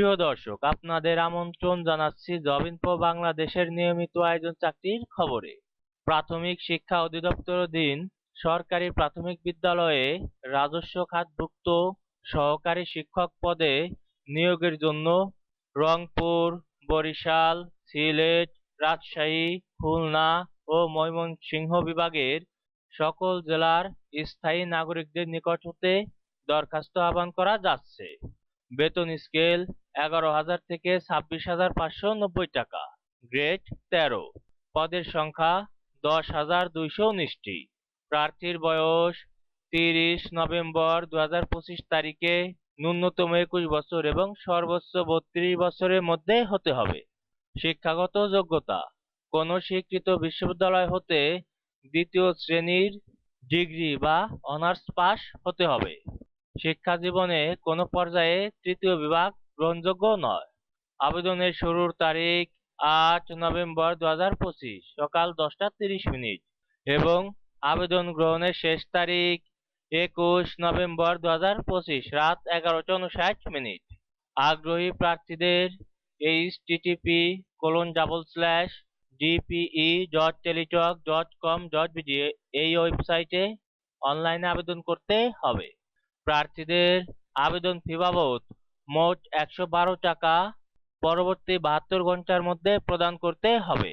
প্রিয় দর্শক, আপনাদের আমন্ত্রণ জানাচ্ছি জব ইনফো বাংলাদেশের নিয়মিত আয়োজন চাকরির খবরে। প্রাথমিক শিক্ষা অধিদপ্তরাধীন সরকারি প্রাথমিক বিদ্যালয়ে রাজস্ব খাতভুক্ত সহকারী শিক্ষক পদে নিয়োগের জন্য রংপুর, বরিশাল, সিলেট, রাজশাহী, খুলনা ও ময়মনসিংহ বিভাগের সকল জেলার স্থায়ী নাগরিকদের নিকট হতে দরখাস্ত আহ্বান করা যাচ্ছে। বেতন স্কেল এগারো হাজার থেকে ছাব্বিশ হাজার পাঁচশো নব্বই টাকা। গ্রেড তেরো। পদের সংখ্যা দশ হাজার দুইশো উনিশটি। প্রার্থীর বয়স তিরিশ নভেম্বর দু হাজার পঁচিশ তারিখে ন্যূনতম একুশ বছর এবং সর্বোচ্চ বত্রিশ বছরের মধ্যে হতে হবে। শিক্ষাগত যোগ্যতা। কোনো স্বীকৃত বিশ্ববিদ্যালয় হতে দ্বিতীয় শ্রেণির ডিগ্রি বা অনার্স পাস হতে হবে। শিক্ষা জীবনে কোনো পর্যায়ে তৃতীয় বিভাগ গ্রহণযোগ্য নয়। আবেদনের শুরুর তারিখ আট নভেম্বর দু হাজার পঁচিশ, সকাল দশটা তিরিশ মিনিট এবং আবেদন গ্রহণের শেষ তারিখ একুশ নভেম্বর দু হাজার পঁচিশ, রাত এগারোটা উনষাট মিনিট। আগ্রহী প্রার্থীদের H TTP colon double slash DPE dot Teletalk dot com dot BD এই ওয়েবসাইটে অনলাইনে আবেদন করতে হবে। প্রার্থীদের আবেদন ফি বাবদ মোট একশো বারো টাকা পরবর্তী বাহাত্তর ঘণ্টার মধ্যে প্রদান করতে হবে।